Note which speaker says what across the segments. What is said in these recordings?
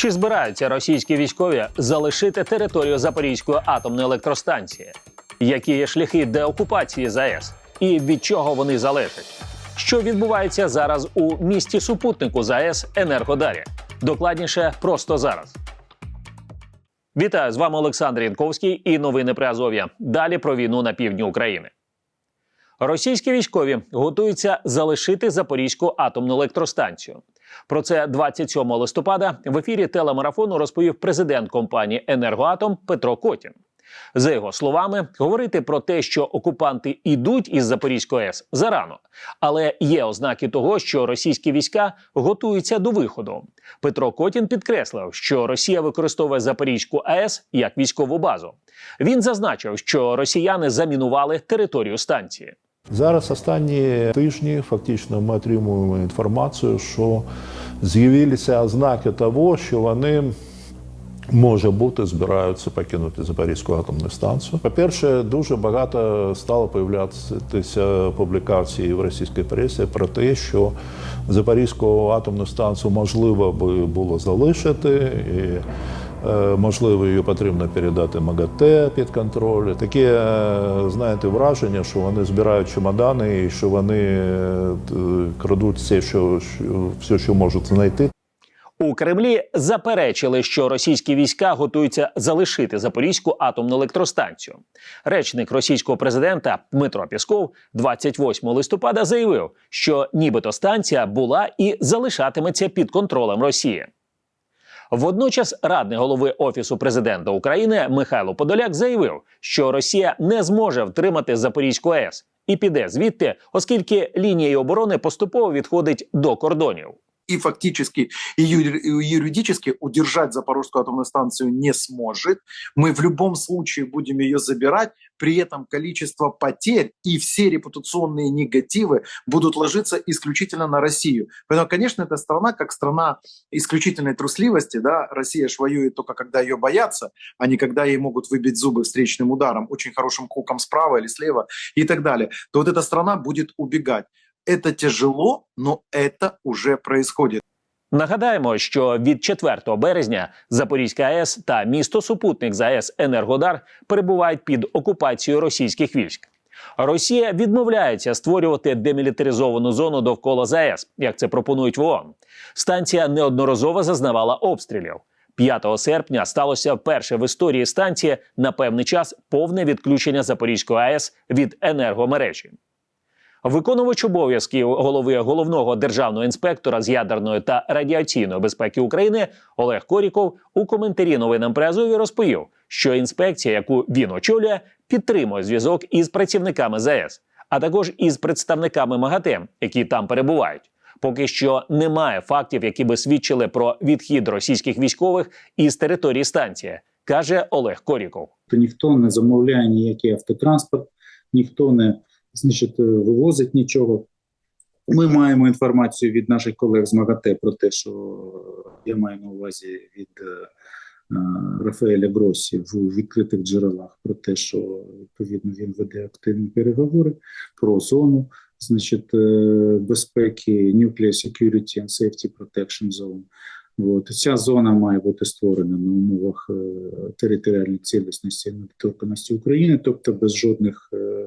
Speaker 1: Чи збираються російські військові залишити територію Запорізької атомної електростанції? Які є шляхи деокупації ЗАЕС? І від чого вони залежать? Що відбувається зараз у місті супутнику ЗАЕС Енергодарі? Докладніше просто зараз. Вітаю з вами Олександр Янковський і новини при Азов'я. Далі про війну на півдні України. Російські військові готуються залишити Запорізьку атомну електростанцію. Про це 27 листопада в ефірі телемарафону розповів президент компанії Енергоатом Петро Котін. За його словами, говорити про те, що окупанти йдуть із Запорізької АЕС зарано, але є ознаки того, що російські війська готуються до виходу. Петро Котін підкреслив, що Росія використовує Запорізьку АЕС як військову базу. Він зазначив, що росіяни замінували територію станції.
Speaker 2: Зараз останні тижні фактично ми отримуємо інформацію, що з'явилися ознаки того, що вони. Може бути, збираються покинути Запорізьку атомну станцію. По-перше, дуже багато стало появлятися публікацій в російській пресі про те, що Запорізьку атомну станцію можливо би було залишити. І Можливо, її потрібно передати МАГАТЕ під контроль. Таке, е, знаєте, враження, що вони збирають чемодани і що вони е, крадуть все, що, все, що можуть знайти.
Speaker 1: У Кремлі заперечили, що російські війська готуються залишити Запорізьку атомну електростанцію. Речник російського президента Дмитро Пісков 28 листопада заявив, що нібито станція була і залишатиметься під контролем Росії. Водночас радник голови офісу президента України Михайло Подоляк заявив, що Росія не зможе втримати Запорізьку АЕС і піде звідти, оскільки лінією оборони поступово відходить до кордонів.
Speaker 3: И фактически, и юри- и юридически удержать Запорожскую атомную станцию не сможет. Мы в любом случае будем ее забирать, при этом количество потерь и все репутационные негативы будут ложиться исключительно на Россию. Поэтому, конечно, эта страна, как страна исключительной трусливости, да, Россия ж воюет только когда ее боятся, а не когда ей могут выбить зубы встречным ударом, очень хорошим хуком справа или слева и так далее, то вот эта страна будет убегать. Это тяжело, но это уже происходит.
Speaker 1: Нагадаємо, що від 4 березня Запорізька АЕС та місто супутник ЗАЕС Енергодар перебувають під окупацією російських військ. Росія відмовляється створювати демілітаризовану зону довкола ЗАЕС, як це пропонують в ООН. Станція неодноразово зазнавала обстрілів. 5 серпня сталося вперше в історії станції на певний час повне відключення Запорізької АЕС від енергомережі. Виконувач обов'язків голови головного державного інспектора з ядерної та радіаційної безпеки України Олег Коріков у коментарі новинам при розповів, що інспекція, яку він очолює, підтримує зв'язок із працівниками ЗАЕС, а також із представниками МАГАТЕ, які там перебувають. Поки що немає фактів, які би свідчили про відхід російських військових із території станції, каже Олег Коріков.
Speaker 4: то ніхто не замовляє ніякий автотранспорт, ніхто не значить, е, вивозить нічого. Ми маємо інформацію від наших колег з МАГАТЕ про те, що я маю на увазі від е, е, Рафаеля Гросі в відкритих джерелах про те, що відповідно він веде активні переговори про зону значить, е, безпеки Nuclear Security and Safety Protection Zone. От. Ця зона має бути створена на умовах е, територіальної цілісності і недоторканості України, тобто без жодних, е,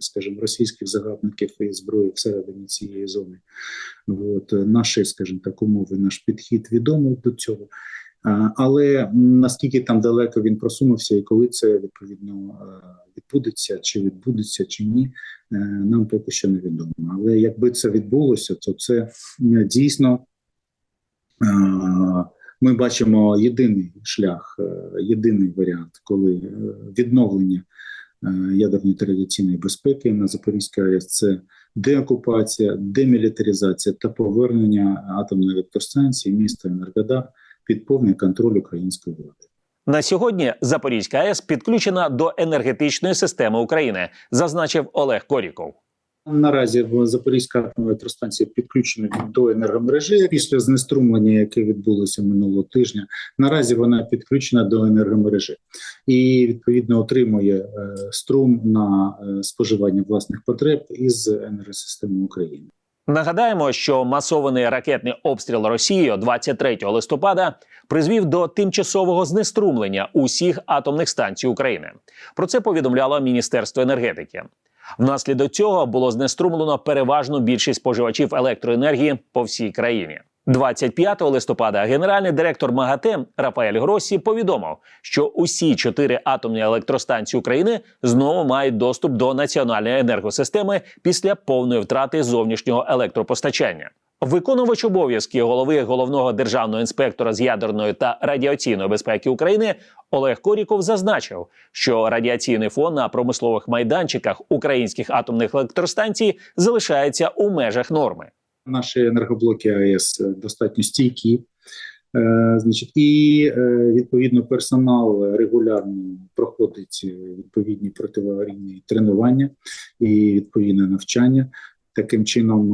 Speaker 4: скажімо, російських загарбників і зброї всередині цієї зони. От. Наші, скажімо так, умови, наш підхід відомий до цього. Але наскільки там далеко він просунувся, і коли це відповідно е, відбудеться, чи відбудеться, чи ні, е, нам поки що невідомо. Але якби це відбулося, то це дійсно Е, ми бачимо єдиний шлях, е, єдиний варіант, коли е, відновлення е, ядерної та радіаційної безпеки на Запорізькій АЕС це деокупація, демілітаризація та повернення атомної електростанції міста Енергодар під повний контроль української влади.
Speaker 1: На сьогодні Запорізька АЕС підключена до енергетичної системи України, зазначив Олег Коріков.
Speaker 4: Наразі Запорізька електростанція підключена до енергомережі після знеструмлення, яке відбулося минулого тижня. Наразі вона підключена до енергомережі і відповідно отримує е, струм на е, споживання власних потреб із енергосистеми України.
Speaker 1: Нагадаємо, що масований ракетний обстріл Росією 23 листопада призвів до тимчасового знеструмлення усіх атомних станцій України. Про це повідомляло Міністерство енергетики. Внаслідок цього було знеструмлено переважну більшість споживачів електроенергії по всій країні. 25 листопада генеральний директор МАГАТЕ Рафаель Гросі повідомив, що усі чотири атомні електростанції України знову мають доступ до національної енергосистеми після повної втрати зовнішнього електропостачання. Виконувач обов'язки голови головного державного інспектора з ядерної та радіаційної безпеки України Олег Коріков зазначив, що радіаційний фон на промислових майданчиках українських атомних електростанцій залишається у межах норми.
Speaker 4: Наші енергоблоки АЕС е, достатньо стійкі. Е, значить, і е, відповідно персонал регулярно проходить е, відповідні протиаварійні тренування і відповідне навчання. Таким чином,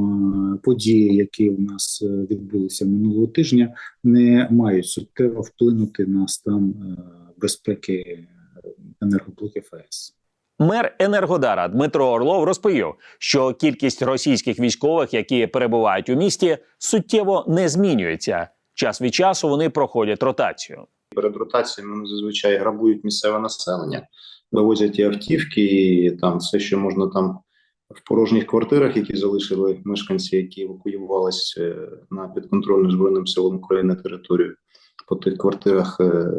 Speaker 4: е, події, які у нас е, відбулися минулого тижня, не мають суттєво вплинути на стан е, безпеки енергоблоків АЕС.
Speaker 1: Мер Енергодара Дмитро Орлов розповів, що кількість російських військових, які перебувають у місті, суттєво не змінюється. Час від часу вони проходять ротацію.
Speaker 5: Перед ротаціями зазвичай грабують місцеве населення, вивозять і автівки, і там все, що можна там в порожніх квартирах, які залишили мешканці, які евакуювалися е, на підконтрольну Збройним силам України територію. По тих квартирах е,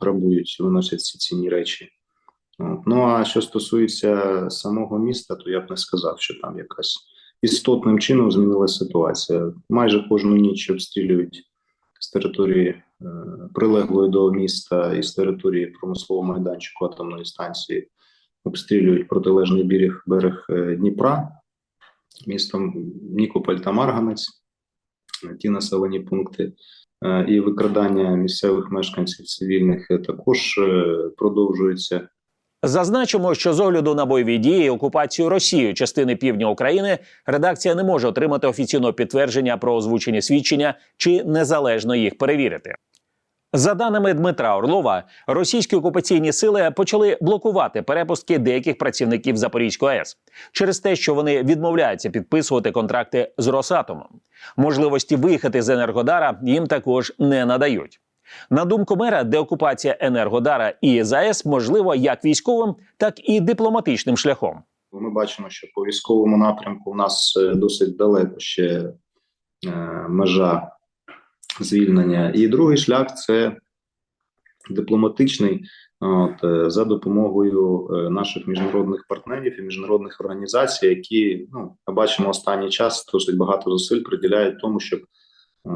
Speaker 5: грабують, виносять ці цінні речі. Ну а що стосується самого міста, то я б не сказав, що там якась істотним чином змінилася ситуація. Майже кожну ніч обстрілюють з території е, прилеглої до міста і з території промислового майданчику атомної станції обстрілюють протилежний берег, берег е, Дніпра, містом Нікополь та Марганець, е, ті населені пункти. Е, І викрадання місцевих мешканців цивільних також продовжується.
Speaker 1: Зазначимо, що з огляду на бойові дії і окупацію Росією частини півдня України редакція не може отримати офіційного підтвердження про озвучені свідчення чи незалежно їх перевірити. За даними Дмитра Орлова, російські окупаційні сили почали блокувати перепустки деяких працівників Запорізької АЕС через те, що вони відмовляються підписувати контракти з Росатомом. Можливості виїхати з Енергодара їм також не надають. На думку мера, деокупація Енергодара і ЗАЕС можливо як військовим, так і дипломатичним шляхом.
Speaker 5: Ми бачимо, що по військовому напрямку в нас е, досить далеко ще е, межа звільнення. І другий шлях це дипломатичний от, е, за допомогою е, наших міжнародних партнерів і міжнародних організацій, які ну ми бачимо останній час досить багато зусиль приділяють тому, щоб е,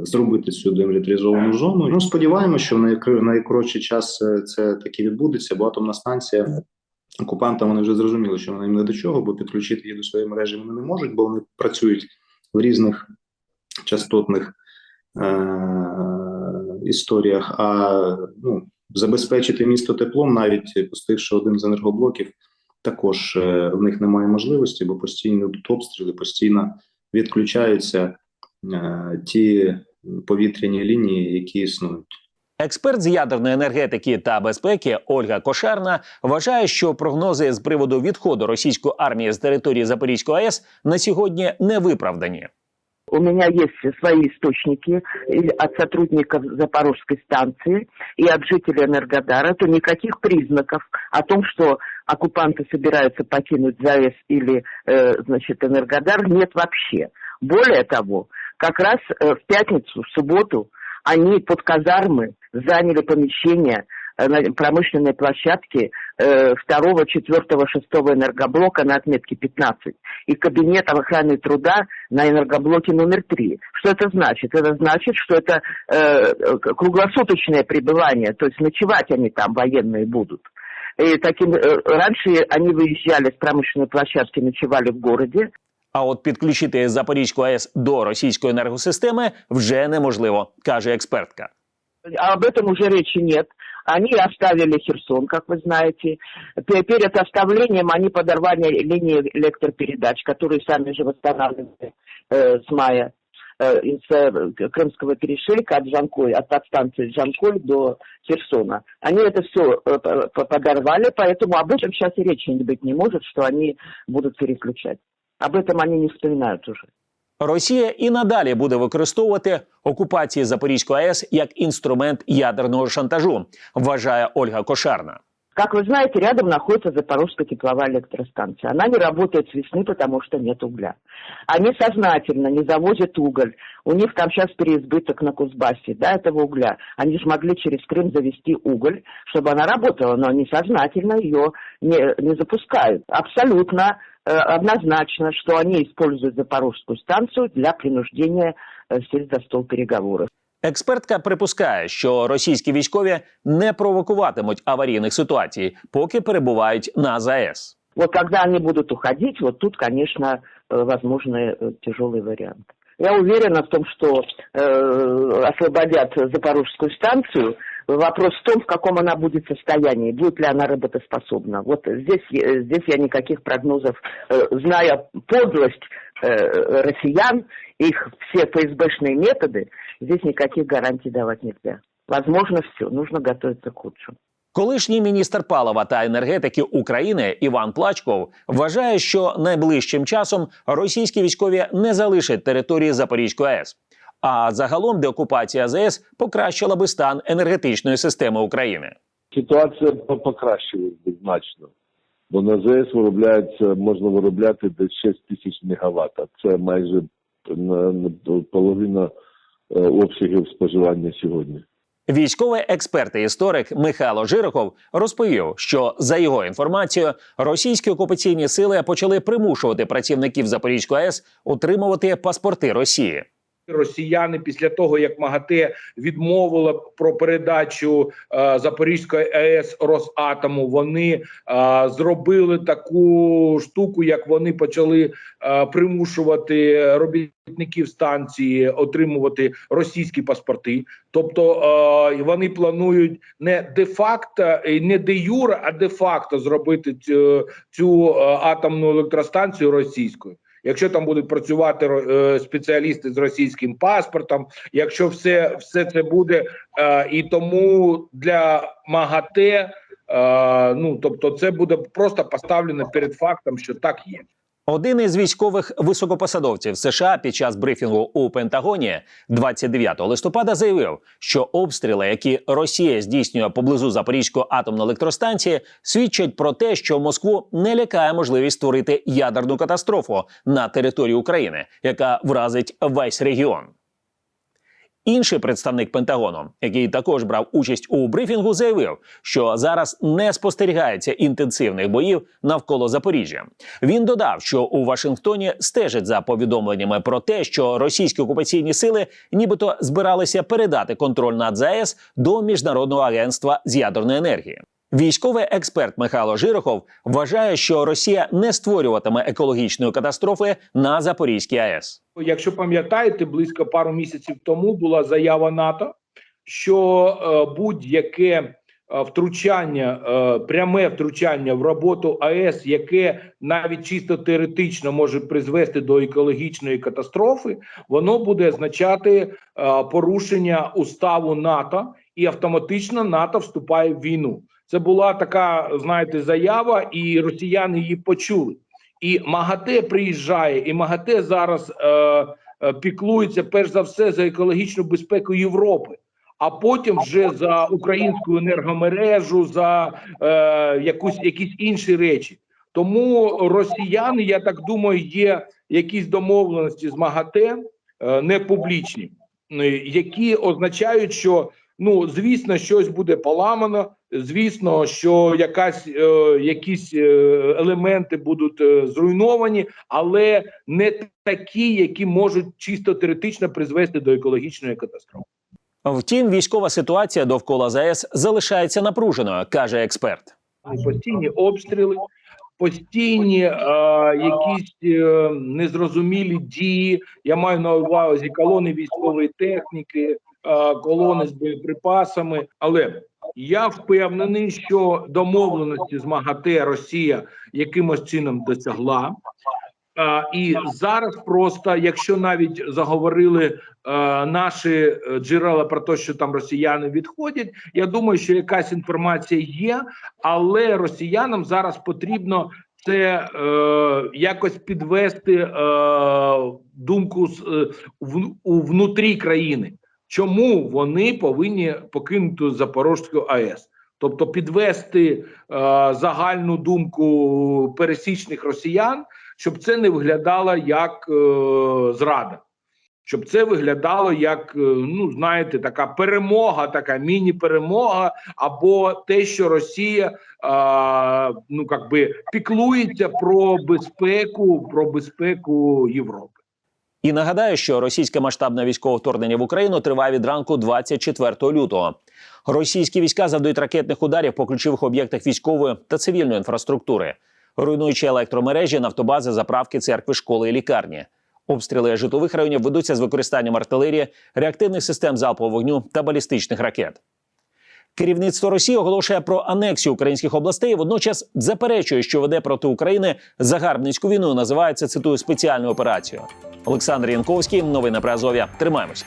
Speaker 5: зробити цю демілітаризовану зону. Ну сподіваємося, що в найкоротший час це таки відбудеться, бо атомна станція. Окупантам вони вже зрозуміли, що вони їм не до чого, бо підключити її до своєї мережі вони не можуть, бо вони працюють в різних частотних історіях. А ну, забезпечити місто теплом, навіть пустивши один з енергоблоків, також е- в них немає можливості, бо постійно тут обстріли, постійно відключаються е- ті повітряні лінії, які існують.
Speaker 1: Експерт з ядерної енергетики та безпеки Ольга Кошарна вважає, що прогнози з приводу відходу російської армії з території Запорізької АЕС на сьогодні не виправдані.
Speaker 6: У меня есть свои источники от сотрудников Запорожской станции и от жителей Энергодара, то никаких признаков о том, что оккупанты собираются покинуть ЗАЭС или, э, значит, Энергодар, нет вообще. Более того, как раз э, в пятницу, в субботу они под казармы заняли помещение э, на промышленной площадке э, второго, четвертого, шестого энергоблока на отметке 15 и кабинет охраны труда на энергоблоке номер 3. Что это значит? Это значит, что это э, круглосуточное пребывание, то есть ночевать они там военные будут. И таким, э, раньше они выезжали с промышленной площадки, ночевали в городе,
Speaker 1: А от підключити Запорізьку АЕС до російської енергосистеми вже неможливо, каже експертка.
Speaker 6: А об этом уже речи нет. Они оставили Херсон, как вы знаете. Пе- Перед оставлением они подорвали линии электропередач, которые сами же восстанавливали э, с мая э, из э, Крымского перешейка от Жанкой, от подстанции Жанкой до Херсона. Они это все подорвали, поэтому об этом сейчас и речи быть не может, что они будут переключать. Об этом они не вспоминают уже.
Speaker 1: Росія і надалі буде використовувати окупації Запорізької АЕС як інструмент ядерного шантажу, вважає Ольга Кошарна.
Speaker 6: Как вы знаете, рядом находится Запорожская тепловая электростанция. Она не работает с весны, потому что нет угля. Они сознательно не завозят уголь. У них там сейчас переизбыток на Кузбассе, да, этого угля. Они же могли через Крым завести уголь, чтобы она работала, но они сознательно ее не, не запускают. Абсолютно э, однозначно, что они используют Запорожскую станцию для принуждения э, сесть за стол переговоров.
Speaker 1: Експертка припускає, що російські військові не провокуватимуть аварійних ситуацій, поки перебувають на ЗАЕС.
Speaker 6: Вот когда они будут уходить, вот тут, конечно, э, возможны э, тяжелые варианты. Я уверена в том, что э, освободят Запорожскую станцию. Вопрос в том, в каком она будет состоянии, будет ли она работоспособна. Вот здесь, э, здесь я никаких прогнозов, э, зная подлость э, россиян, их все ФСБшные методы, здесь никаких гарантий давать нельзя. Возможно все, нужно готовиться к худшему.
Speaker 1: Колишній міністр палива та енергетики України Іван Плачков вважає, що найближчим часом російські військові не залишать території Запорізької АЕС. А загалом деокупація ЗАЕС покращила би стан енергетичної системи України.
Speaker 7: Ситуація по- покращилась би значно. Бо на ЗС виробляється, можна виробляти десь 6 тисяч мегаватт, це майже на, на половина е, обсягів споживання сьогодні.
Speaker 1: Військовий експерт і історик Михайло Жирохов розповів, що за його інформацією, російські окупаційні сили почали примушувати працівників Запорізької АЕС отримувати паспорти Росії.
Speaker 8: Росіяни після того, як МАГАТЕ відмовила про передачу е, Запорізької АЕС Росатому, вони е, зробили таку штуку, як вони почали е, примушувати робітників станції отримувати російські паспорти. Тобто е, вони планують не де-факто, і не де юре, а де-факто зробити цю, цю е, атомну електростанцію російською. Якщо там будуть працювати е, спеціалісти з російським паспортом, якщо все, все це буде, е, і тому для МАГАТЕ, е, ну тобто, це буде просто поставлено перед фактом, що так є.
Speaker 1: Один із військових високопосадовців США під час брифінгу у Пентагоні 29 листопада заявив, що обстріли, які Росія здійснює поблизу Запорізької атомної електростанції, свідчать про те, що Москву не лякає можливість створити ядерну катастрофу на території України, яка вразить весь регіон. Інший представник Пентагону, який також брав участь у брифінгу, заявив, що зараз не спостерігається інтенсивних боїв навколо Запоріжжя. Він додав, що у Вашингтоні стежать за повідомленнями про те, що російські окупаційні сили нібито збиралися передати контроль над ЗАЕС до міжнародного агентства з ядерної енергії. Військовий експерт Михайло Жирохов вважає, що Росія не створюватиме екологічної катастрофи на Запорізькій АЕС.
Speaker 8: Якщо пам'ятаєте, близько пару місяців тому була заява НАТО, що е, будь-яке е, втручання, е, пряме втручання в роботу АЕС, яке навіть чисто теоретично може призвести до екологічної катастрофи, воно буде означати порушення уставу НАТО, і автоматично НАТО вступає в війну. Це була така, знаєте, заява, і росіяни її почули. І МАГАТЕ приїжджає, і МАГАТЕ зараз е, е, піклується перш за все за екологічну безпеку Європи, а потім вже за українську енергомережу, за е, якусь якісь інші речі. Тому росіяни, я так думаю, є якісь домовленості з МАГАТЕ е, не публічні, е, які означають, що ну звісно, щось буде поламано. Звісно, що якась е, якісь е, елементи будуть е, зруйновані, але не такі, які можуть чисто теоретично призвести до екологічної катастрофи.
Speaker 1: Втім, військова ситуація довкола ЗАЕС залишається напруженою, каже експерт.
Speaker 8: Постійні обстріли, постійні е, якісь е, незрозумілі дії. Я маю на увазі колони військової техніки, колони з боєприпасами. Але я впевнений, що домовленості з МАГАТЕ Росія якимось чином досягла. А, і зараз просто, якщо навіть заговорили е, наші е, джерела про те, що там росіяни відходять, я думаю, що якась інформація є, але росіянам зараз потрібно це е, якось підвести е, думку з, е, в, у внутрі країни, чому вони повинні покинути Запорізьку АЕС. Тобто підвести е, загальну думку пересічних росіян, щоб це не виглядало як е, зрада, щоб це виглядало як, е, ну знаєте, така перемога, така міні-перемога, або те, що Росія е, ну как би піклується про безпеку, про безпеку Європи.
Speaker 1: І нагадаю, що російське масштабне військове вторгнення в Україну триває від ранку 24 лютого. Російські війська завдають ракетних ударів по ключових об'єктах військової та цивільної інфраструктури, руйнуючи електромережі, нафтобази, заправки, церкви, школи і лікарні. Обстріли житлових районів ведуться з використанням артилерії, реактивних систем залпового вогню та балістичних ракет. Керівництво Росії оголошує про анексію українських областей. і Водночас заперечує, що веде проти України загарбницьку війну. Називається цитую спеціальну операцію. Олександр Янковський, новини про Азов'я. Тримаємося.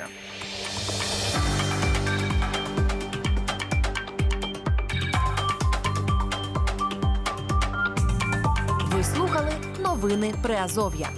Speaker 9: Ви слухали новини Приазов'я.